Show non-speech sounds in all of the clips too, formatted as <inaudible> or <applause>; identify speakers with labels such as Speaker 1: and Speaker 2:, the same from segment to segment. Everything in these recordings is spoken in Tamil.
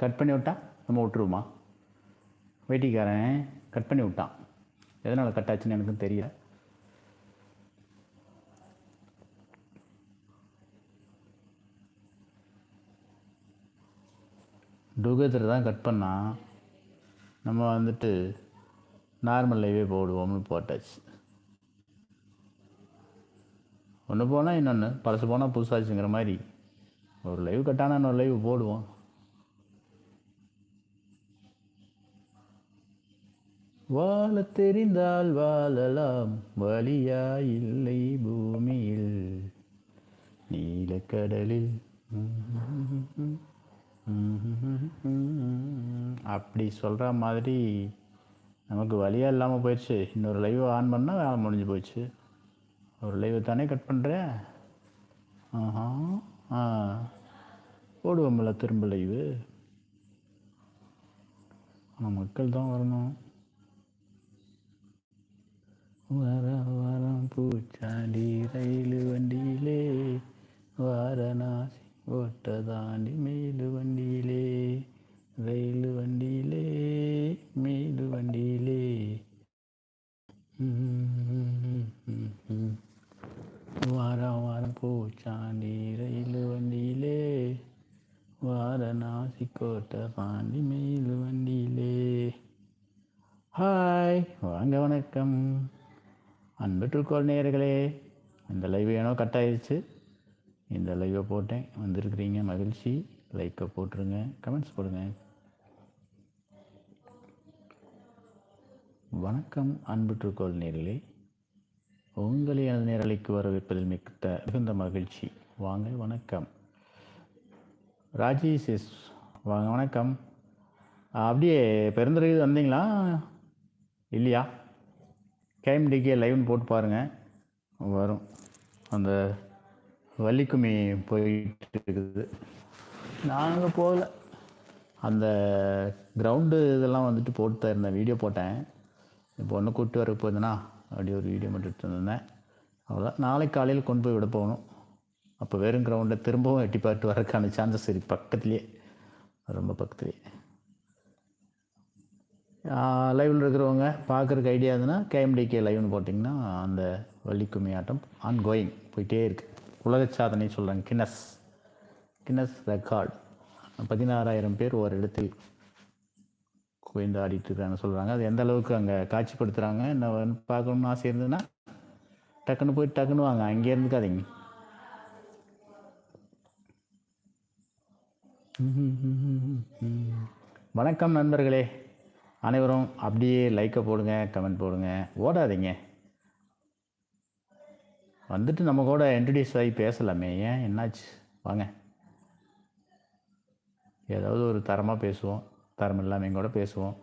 Speaker 1: கட் பண்ணி விட்டா நம்ம விட்டுருவோமா? வெயிட்டிக்காரன் கட் பண்ணி விட்டான். எதனால் கட் ஆச்சுன்னு எனக்கும் தெரியல. டுகெதர் தான் கட் பண்ணால் நம்ம வந்துட்டு நார்மல் லைவே போடுவோம்னு போட்டாச்சு. ஒன்று போனால் இன்னொன்று பழசு போனால் புதுசாச்சுங்கிற மாதிரி. ஒரு லைவ் கட்டானா இன்னொரு லைவ் போடுவோம். வாழ தெரிந்தால் வாழலாம். வழியா இல்லை பூமியில். நீலக்கடலில். அப்படி சொல்கிற மாதிரி நமக்கு வழியாக இல்லாமல் போயிடுச்சு. இன்னொரு லைவ் ஆன் பண்ணால் வேலை முடிஞ்சு போச்சு ஒரு லைவ் தானே கட் பண்ணுறேன் ஆஹா. ஆ. போடுவோம்ல திரும்ப லைவு. ஆனால் மக்கள் தான் வரணும். வர வரம் பூச்சாண்டி ரயில் வண்டியிலே வாரணாசி ஓட்ட தாண்டி மேலு வண்டியிலே ரயில் வண்டியிலே மேலு வண்டியிலே. வாரம் வாரம் பூச்சாண்டி ரயில் வண்டியிலே வாரணாசி கோட்டை தாண்டி மேலு வண்டியிலே. ஹாய் வாங்க வணக்கம். அன்பற்றுக்கோள் நேயர்களே இந்த லைவ் ஏனோ கட் ஆயிடுச்சு இந்த லைவை போட்டேன். வந்திருக்கிறீங்க மகிழ்ச்சி. லைக்கை போட்டுருங்க கமெண்ட்ஸ் போடுங்க. வணக்கம் அன்புற்றுக்கோள் நேர்களே உங்களை எனது நேரலைக்கு வரவேற்பதில் மிக்க மிகுந்த மகிழ்ச்சி. வாங்க வணக்கம். ராஜேஷ் எஸ் வாங்க வணக்கம். அப்படியே பெருந்துறை வந்தீங்களா? இல்லையா? கேஎம்டிகே லைவ்னு போட்டு பாருங்கள் வரும். அந்த வள்ளிக்கும்மி போயிட்டு இருக்குது நாங்கள் போகல. அந்த கிரவுண்டு இதெல்லாம் வந்துட்டு போட்டு தான் இருந்தேன். வீடியோ போட்டேன். இப்போ ஒன்று கூப்பிட்டு வர போகுதுன்னா அப்படி ஒரு வீடியோ மட்டும் எடுத்து வந்திருந்தேன். அவ்வளோதான் நாளைக்கு காலையில் கொண்டு போய் விட போகணும். அப்போ வெறும் கிரவுண்டை திரும்பவும் எட்டி பார்த்து வரக்கான சான்சஸ் இருக்குது பக்கத்துலேயே. ரொம்ப பக்கத்துலேயே. லைவில் இருக்கிறவங்க பார்க்குறக்கு ஐடியா இருந்ததுன்னா கேஎம்டிகே லைவ்னு போட்டிங்கன்னா அந்த வள்ளிக்கும்மி ஆட்டம் ஆன் கோயிங் போயிட்டே இருக்குது உலக சாதனை சொல்கிறாங்க கின்னஸ் கின்னஸ் ரெக்கார்டு பதினாறாயிரம் பேர் ஒரு இடத்தில் குவிந்து ஆடிட்டு சொல்கிறாங்க அது எந்த அளவுக்கு அங்கே காட்சிப்படுத்துகிறாங்க என்ன பார்க்கணும்னு ஆசை இருந்ததுன்னா டக்குன்னு போய் டக்குன்னு வாங்க. அங்கே இருந்துக்காதீங்க. வணக்கம் நண்பர்களே. அனைவரும் அப்படியே லைக்கை போடுங்க கமெண்ட் போடுங்க. ஓடாதீங்க. வந்துட்டு நம்ம கூட இன்ட்ரடியூஸ் ஆகி பேசலாமே. ஏன்? என்னாச்சு? வாங்க. ஏதாவது ஒரு தரமாக பேசுவோம். தரம் இல்லாமல் கூட பேசுவோம்.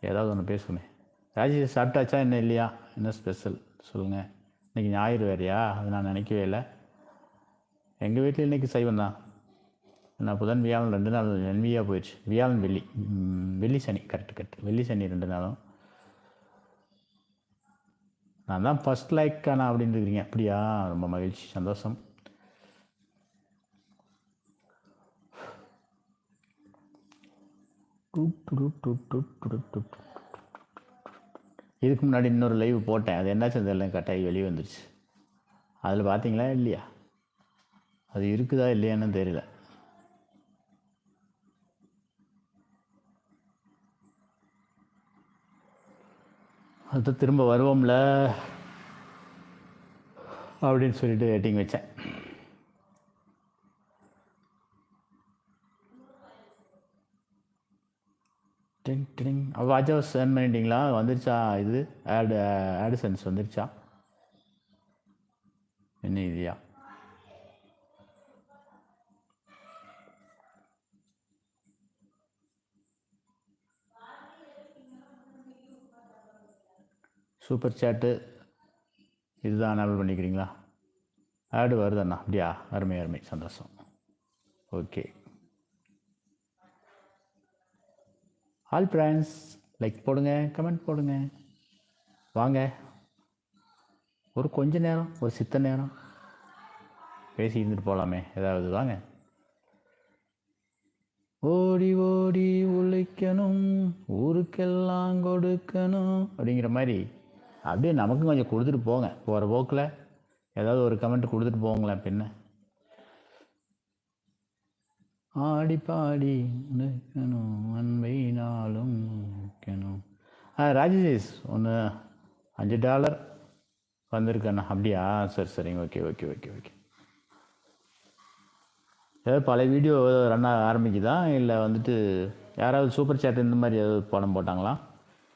Speaker 1: ஏதாவது ஒன்று பேசுவோமே. ராஜேஷ் சாப்பிட்டாச்சா என்ன இல்லையா? என்ன ஸ்பெஷல் சொல்லுங்கள் இன்றைக்கி ஞாயிறு வேறையா? அது நான் நினைக்கவே இல்லை. எங்கள் வீட்டில் இன்றைக்கி சைவம் தான் நான் புதன் வியாழன் ரெண்டு நாள் நன்மையாக போயிடுச்சு. வியாழன் வெள்ளி. வெள்ளி சனி கரெக்ட் கரெக்ட் வெள்ளி சனி ரெண்டு நாளும். நான் தான் ஃபஸ்ட் லைக் நான் அப்படின்னு இருக்கிறீங்க. அப்படியா? ரொம்ப மகிழ்ச்சி சந்தோஷம். இதுக்கு முன்னாடி இன்னொரு லைவ் போட்டேன். அது என்னாச்சு தெரியல கட்டாயி வெளியே வந்துருச்சு. அதில் பார்த்தீங்களா இல்லையா? அது இருக்குதா இல்லையான்னு தெரியல. அடுத்து திரும்ப வருவோம்ல அப்படின்னு சொல்லிட்டு வெயிட்டிங் வச்சேன். டிங் டிங். வாட்ச் ஹவுஸ் சென்ட் பண்ணிட்டீங்களா? வந்துருச்சா? இது ஆடு சென்ஸ் வந்துருச்சா? என்ன இதுயா சூப்பர் சேட்டு. இதுதான் எனபிள் பண்ணிக்கிறீங்களா? ஆடு வருதண்ணா அப்படியா? அருமை அருமை. சந்தோஷம். ஓகே ஆல் ஃப்ரெண்ட்ஸ் லைக் போடுங்க கமெண்ட் போடுங்க. வாங்க. ஒரு கொஞ்ச நேரம் ஒரு சித்த நேரம். பேசி இருந்துட்டு போகலாமே ஏதாவது வாங்க. ஓடி ஓடி உழைக்கணும். ஊருக்கெல்லாம் கொடுக்கணும். அப்படிங்கிற மாதிரி. அப்படியே நமக்கும் கொஞ்சம் கொடுத்துட்டு போங்க. போகிற போக்கில் ஏதாவது ஒரு கமெண்ட் கொடுத்துட்டு போங்களேன் பின்ன. ஆடி பாடி உழைக்கணும் அன்பை நாளும் உழைக்கணும் ஆ ராஜேஷ் ஒன்று அஞ்சு டாலர் வந்திருக்கண்ணா. அப்படியா? சரி சரிங்க. Okay okay okay okay. ஏதாவது பழைய வீடியோ ரன் ஆக ஆரம்பிக்குதா? இல்லை வந்துட்டு யாராவது சூப்பர் சேட் இந்த மாதிரி ஏதாவது படம் போட்டாங்களா?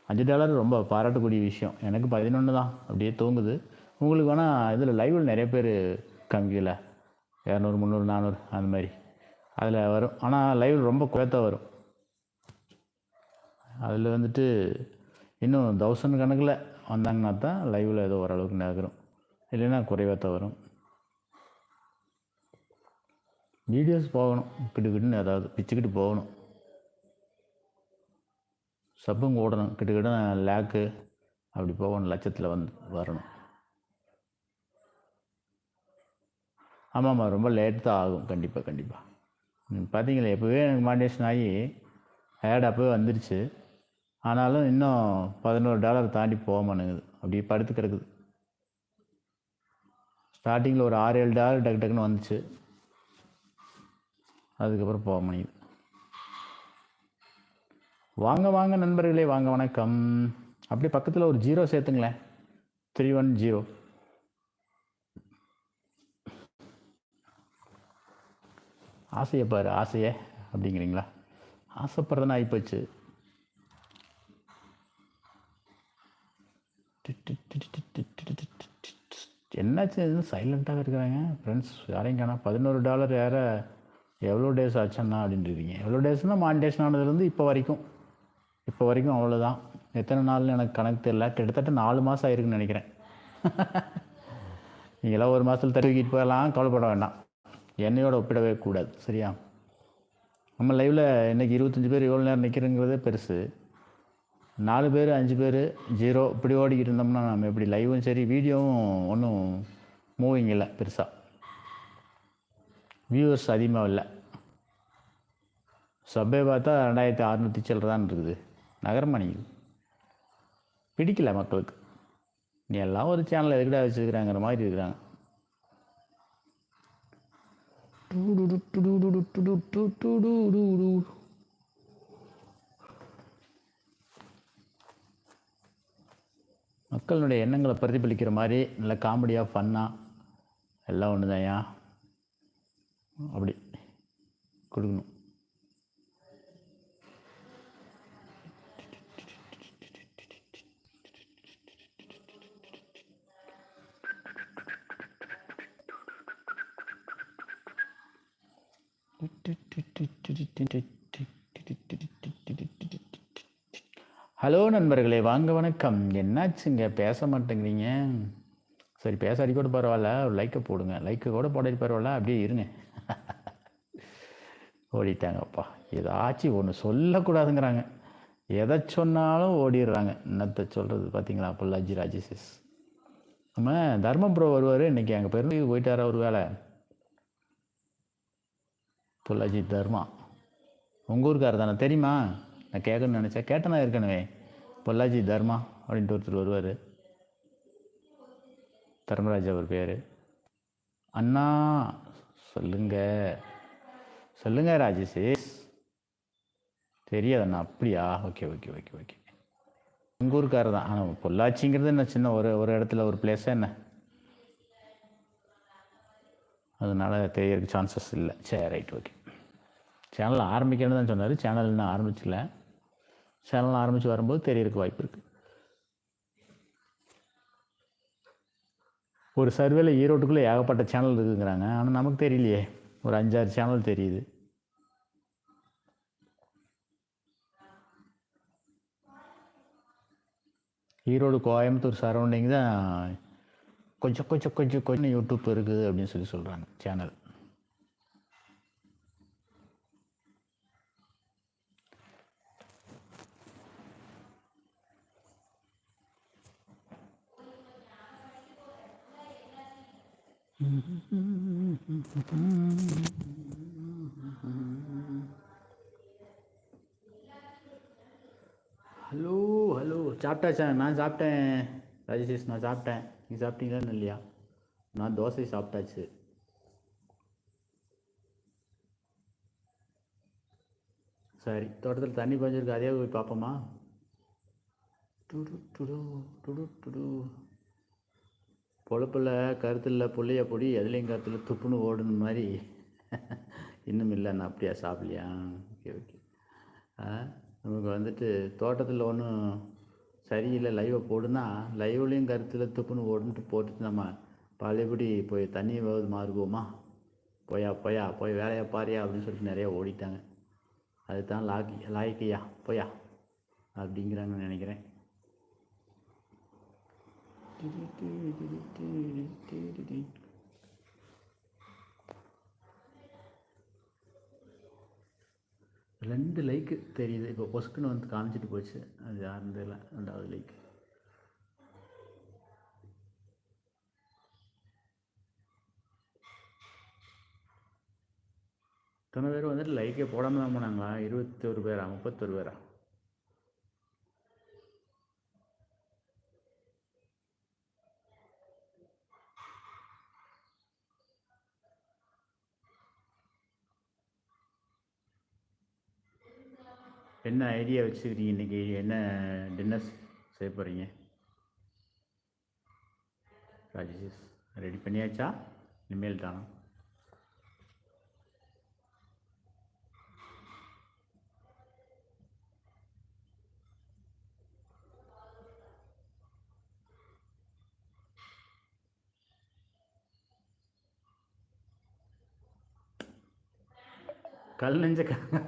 Speaker 1: அஞ்சு டாலர் ரொம்ப பாராட்டக்கூடிய விஷயம். எனக்கு பதினொன்று தான். அப்படியே தூங்குது. உங்களுக்கு வேணால் இதில் லைவில் நிறைய பேர் காமிக்கல. இரநூறு முந்நூறு நானூறு அந்த மாதிரி. அதில் வரும். ஆனால் லைவ் ரொம்ப குறைத்தான் வரும். அதில் வந்துட்டு இன்னும் தௌசண்ட் கணக்கில் வந்தாங்கன்னா தான் லைவில் ஏதோ ஓரளவுக்கு நகரும். இல்லைன்னா குறைவாக தான் வரும். வீடியோஸ் போகணும். கிட்டுக்கிட்டுன்னு ஏதாவது பிச்சுக்கிட்டு போகணும். சப்பும் ஓடணும் கிட்டக்கிட்ட லேக்கு அப்படி போகணும் லட்சத்தில் வந்து வரணும். ஆமாம்மா ரொம்ப லேட் தான் ஆகும். கண்டிப்பாக கண்டிப்பாக பார்த்தீங்களா எப்போவே எனக்கு மாண்டேஷன் ஆகி ஆட் அப்போவே வந்துருச்சு. ஆனாலும் இன்னும் பதினோரு டாலர் தாண்டி போக மாட்டேங்குது. அப்படியே படுத்து கிடக்குது. ஸ்டார்டிங்கில் ஒரு ஆறு ஏழு டாலர் டக்கு டக்குன்னு வந்துச்சு. அதுக்கப்புறம் போக மாட்டேங்குது. வாங்க வாங்க நண்பர்களே வாங்க வணக்கம். அப்படியே பக்கத்தில் ஒரு ஜீரோ சேர்த்துங்களேன். த்ரீ ஒன் ஜீரோ ஆசையை பாரு ஆசையே அப்படிங்கிறீங்களா? ஆசைப்படுறதுன்னு ஆகிப்போச்சு என்னாச்சு சைலண்ட்டாக இருக்கிறாங்க. ஃப்ரெண்ட்ஸ் யாரையும் காணோம். பதினோரு டாலர் வேறு எவ்வளோ டேஸ் ஆச்சுன்னா அப்படின்றீங்க. எவ்வளோ டேஸ்னால் மாண்டேஷன் ஆனதுலேருந்து இப்போ வரைக்கும். இப்போ வரைக்கும் அவ்வளோதான் எத்தனை நாள்னு எனக்கு கணக்கு தெரியல. கிட்டத்தட்ட நாலு மாதம் ஆயிருக்குன்னு நினைக்கிறேன். <laughs> நீங்களாம் ஒரு மாதத்தில் தருவிக்கிட்டு போகலாம் கவலைப்பட வேண்டாம். என்னையோட ஒப்பிடவே கூடாது. சரியா? நம்ம லைவில் இன்றைக்கி இருபத்தஞ்சி பேர் எவ்வளோ நேரம் நிற்கிறேங்கிறதே பெருசு. நாலு பேர் அஞ்சு பேர் ஜீரோ இப்படி ஓடிக்கிட்டு இருந்தோம்னா நம்ம எப்படி லைவும் சரி வீடியோவும் ஒன்றும் மூவிங் இல்லை பெருசாக வியூவர்ஸ் அதிகமாக இல்லை. சப்பே பார்த்தா ரெண்டாயிரத்தி அறநூற்றி சில்லறதான் இருக்குது. நகரமணிக்குது பிடிக்கல மக்களுக்கு. நீ எல்லாம் ஒரு சேனல் எதுக்கிட்ட வச்சுருக்கிறாங்கிற மாதிரி இருக்கிறாங்க. மக்களுடைய எண்ணங்களை பிரதிபலிக்கிற மாதிரி நல்ல காமெடியாக ஃபன்னாக எல்லாம் ஒன்று தான்யா அப்படி கொடுக்கணும். ஹலோ நண்பர்களே வாங்க வணக்கம். என்னாச்சுங்க? பேச மாட்டேங்கிறீங்க? சரி பேசாடி கூட பரவாயில்ல. ஒரு லைக்கை போடுங்க. லைக்கை கூட போடாடி பரவாயில்ல. அப்படியே இருங்க. ஓடிட்டாங்கப்பா. ஏதாச்சும் ஒன்று சொல்லக்கூடாதுங்கிறாங்க. எதை சொன்னாலும் ஓடிடுறாங்க. என்னத்தை சொல்கிறது பார்த்தீங்களா பொள்ளாச்சி ராஜேஷஸ் நம்ம தர்மபுரம் வருவார். இன்றைக்கி அங்கே பெருமைக்கு போயிட்டாரா ஒரு வேலை பொள்ளாச்சி தர்மா. உங்கள் ஊருக்கார் தானே தெரியுமா? நான் கேட்கணும்னு நினச்சேன். கேட்டனா இருக்கணுமே பொள்ளாச்சி தர்மா அப்படின்ட்டு ஒருத்தர் வருவார். தர்மராஜ் அவர் பேர். அண்ணா சொல்லுங்க. சொல்லுங்க ராஜேஷ். தெரியாது அண்ணா அப்படியா? Okay okay okay okay. உங்கள் ஊருக்காரர் தான். ஆனால் பொள்ளாச்சிங்கிறது என்ன சின்ன ஒரு ஒரு இடத்துல ஒரு பிளேஸாக என்ன? அதனால் தெரியறதுக்கு சான்சஸ் இல்லை. சரி ரைட் ஓகே சேனல் ஆரம்பிக்கணும்னு தான் சொன்னார். சேனல் இன்னும் ஆரம்பிச்சில்ல சேனல் ஆரம்பித்து வரும்போது தெரியறதுக்கு வாய்ப்பு இருக்குது ஒரு சர்வேல ஈரோட்டுக்குள்ளே ஏகப்பட்ட சேனல் இருக்குங்கிறாங்க. ஆனால் நமக்கு தெரியலையே. ஒரு அஞ்சாறு சேனல் தெரியுது. ஈரோடு கோயம்புத்தூர் சரௌண்டிங் தான் கொஞ்சம் கொஞ்சம் கொஞ்சம் கொஞ்சம் யூடியூப் இருக்குது அப்படின்னு சொல்லி சொல்கிறாங்க சேனல் ஹலோ ஹலோ சாப்பிட்டா சாப்பிட்டாச்சா? நான் சாப்பிட்டேன். ராஜேஷ் நான் சாப்பிட்டேன். நீ சாப்பிட்டீங்களா இல்லையா? நான் தோசை சாப்பிட்டாச்சு. சரி தோட்டத்தில் தண்ணி பாய்ஞ்சிருக்கு அதே போய் பார்ப்போமா டுடு டுடு டுடு டுடு பொழப்பில் கருத்தில் புள்ளைய பொடி எதுலேயும் கருத்தில் துப்புன்னு ஓடுன மாதிரி. இன்னும் இல்லை நான் அப்படியா சாப்பிடலையா? Okay okay. ஆ நமக்கு வந்துட்டு தோட்டத்தில் ஒன்றும் சரியில்லை லைவை போடுனா லைவ்லேயும் கருத்தில் துப்புன்னு ஓடுன்ட்டு போட்டுட்டு நம்ம பழையபடி போய் தண்ணி போகுது மாறுவோமா போயா போயா போய் வேலையை பாரியா அப்படின்னு சொல்லிட்டு நிறையா ஓடிட்டாங்க அதுதான் லாக்கி லாய்க்கையா போயா அப்படிங்கிறாங்கன்னு நினைக்கிறேன் ரெண்டு லைக்கு தெரியுது. இப்போ பொசுக்குன்னு வந்து காமிச்சிட்டு போச்சு. அது யாருன்னு தெரியல. ரெண்டாவது லைக் இத்தனை பேர் வந்துட்டு லைக்கே போடாமல் தான் போனாங்களா? இருபத்தொரு பேரா? முப்பத்தொரு பேரா? என்ன ஐடியா வச்சுக்கிறீங்க இன்றைக்கி என்ன டின்னர் செய்ய போகிறீங்க ராஜேஷ் ரெடி பண்ணியாச்சா? இனிமேல் தானா. கல் நெஞ்சக்காரங்க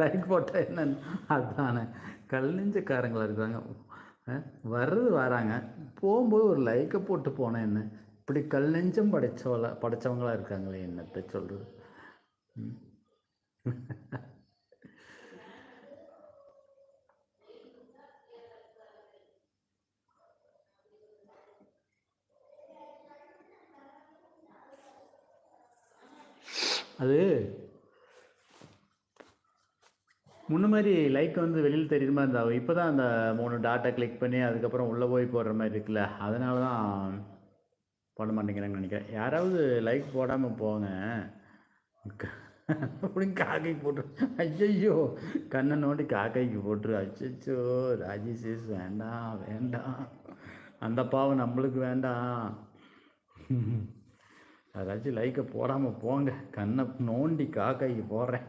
Speaker 1: லைக் போட்டால் என்னன்னு அதானே. கல் நெஞ்சக்காரங்களாக இருக்கிறாங்க வர்றது வராங்க. போகும்போது ஒரு லைக்கை போட்டு போனேன் என்ன இப்படி கல் நெஞ்சம் படைச்சவள படைச்சவங்களா இருக்காங்களே என்னத்தை சொல்கிறது அது முன்ன மாதிரி லைக் வந்து வெளியில் தெரியுற மாதிரி இப்போ தான் அந்த மூணு டாட்டா கிளிக் பண்ணி அதுக்கப்புறம் உள்ளே போய் போடுற மாதிரி இருக்குல்ல அதனால தான் போட மாட்டேங்கிறாங்கன்னு நினைக்கிறேன். யாராவது லைக் போடாமல் போங்க. அப்படின்னு காக்கைக்கு போட்டு ஐயையோ கண்ணை நோண்டி காக்கைக்கு போட்டுரு. அச்சோ ராஜேஷ் வேண்டாம் வேண்டாம். அந்த பாவம் நம்மளுக்கு வேண்டாம். அதாச்சும் லைக்கை போடாமல் போங்க. கண்ணை நோண்டி காக்கைக்கு போடுறேன்.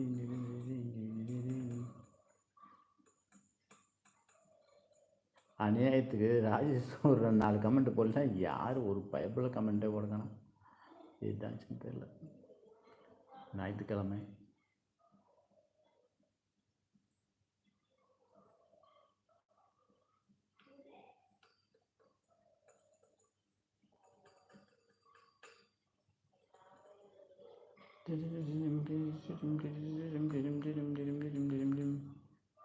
Speaker 1: அநியாயத்துக்கு ராஜேஷ் ஒரு நாலு கமெண்ட் போடலாம் யார் ஒரு பயப்பில் கமெண்ட்டே கொடுக்கணும் இதுதான் தெரியல. ஞாயிற்றுக்கிழமை.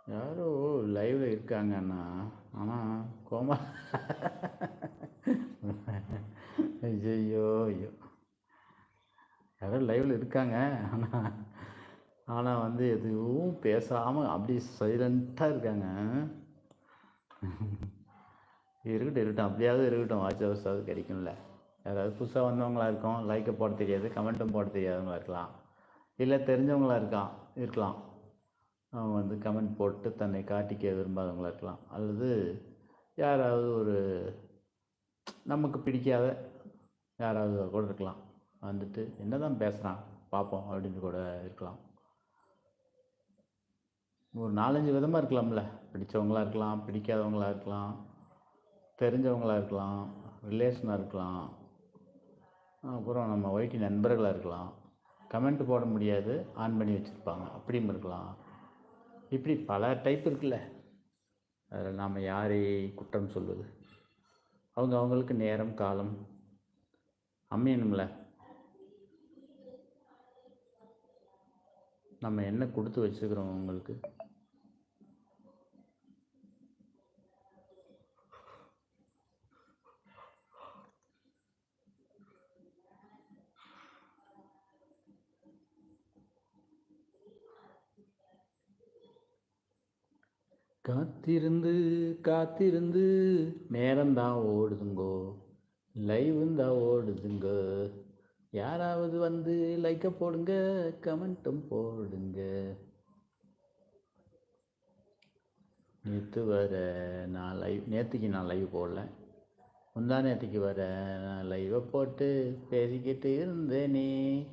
Speaker 1: யாரோ லைவில் இருக்காங்கண்ணா ஆனால் கோமா. ஐயோ. ஐயோ யாரும் லைவில் இருக்காங்க. ஆனால் ஆனால் வந்து எதுவும் பேசாமல் அப்படி சைலண்ட்டாக இருக்காங்க. இருக்கட்டும் இருக்கட்டும். அப்படியாவது இருக்கட்டும். வாட்ச் ஹவர்ஸாவது கிடைக்கும்ல. யாராவது புதுசாக வந்தவங்களா இருக்கும். லைக்கை போட தெரியாது. கமெண்ட்டும் போட தெரியாதவங்களா இருக்கலாம். இல்லை தெரிஞ்சவங்களா இருக்கான் இருக்கலாம். வந்து கமெண்ட் போட்டு தன்னை காட்டிக்க விரும்பாதவங்களா இருக்கலாம். அல்லது யாராவது ஒரு நமக்கு பிடிக்காத யாராவது கூட இருக்கலாம். வந்துட்டு என்ன தான் பேசுகிறான் பார்ப்போம் அப்படின்னு கூட இருக்கலாம். ஒரு நாலஞ்சு விதமாக இருக்கலாம்ல. பிடிச்சவங்களா இருக்கலாம் பிடிக்காதவங்களா இருக்கலாம் தெரிஞ்சவங்களாக இருக்கலாம் ரிலேஷனாக இருக்கலாம். அப்புறம் நம்ம ஒய்டி நண்பர்களாக இருக்கலாம். கமெண்ட் போட முடியாது ஆன் பண்ணி வச்சுருப்பாங்க. அப்படியும் இருக்கலாம். இப்படி பல டைப் இருக்குல்ல. அதில் நாம் யாரை குற்றம் சொல்வது? அவங்க அவங்களுக்கு நேரம் காலம். அமையணும்ல நம்ம என்ன கொடுத்து வச்சுக்கிறோம் அவங்களுக்கு? காத்திருந்து காத்திருந்து நேரம்தான் ஓடுதுங்கோ லைவுந்தான் ஓடுதுங்க. யாராவது வந்து லைக்கை போடுங்க கமெண்ட்டும் போடுங்க. நேற்று வர நான் லைவ் நேற்றுக்கு நான் லைவ் போடல. முந்தா நேற்றுக்கு வர நான் லைவை போட்டு பேசிக்கிட்டு இருந்தேனே.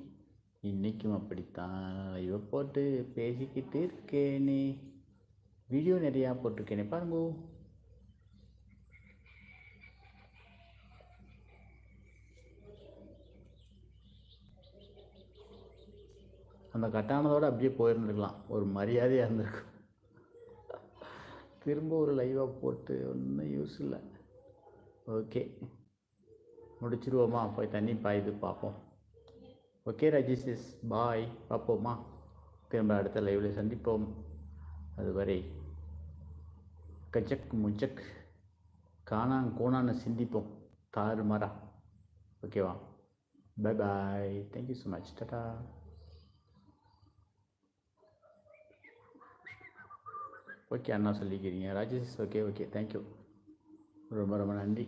Speaker 1: இன்றைக்கும் அப்படித்தான் லைவை போட்டு பேசிக்கிட்டு இருக்கேனே. வீடியோ நிறையா போட்டிருக்கேனே. பாருங்க. அந்த கட்டானதோடு அப்படியே போயிருந்துருக்கலாம். ஒரு மரியாதையாக இருந்திருக்கும். திரும்ப ஒரு லைவாக போட்டு ஒன்றும் யூஸ் இல்லை. ஓகே முடிச்சிருவோமா? போய் தண்ணி பாயுது பார்ப்போம் ஓகே ரஜிஷஸ் பாய் பார்ப்போமா திரும்ப அடுத்த லைவில் சந்திப்போம். அதுவரை கஜக் முஜக் காணாங் கோணான்னு சிந்திப்போம். தாறுமாறா ஓகேவா? Bye bye thank you so much Tata okay அண்ணா சொல்லிக்கிறீங்க. Rajesh okay okay thank you ரொம்ப ரொம்ப நன்றி.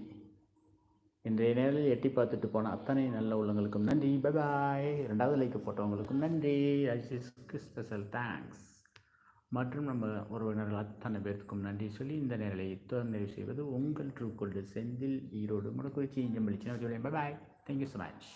Speaker 1: இன்றைய நேரில் எட்டி பார்த்துட்டு போன அத்தனை நல்ல உள்ளங்களுக்கும் நன்றி. பை பாய் ரெண்டாவது லைக் போட்டவங்களுக்கும் நன்றி. ராஜேஷ்க்கு ஸ்பெஷல் தேங்க்ஸ் மற்றும் நம்ம உறவினர்கள் அத்தனை பேர்த்துக்கும் நன்றி சொல்லி இந்த நேரலை இத்துடன் நிறைவு செய்வது உங்கள் ட்ரூ கொண்டு Senthil Erode. Mudakurichi இஞ்சம்பளிச்சு bye bye thank you so much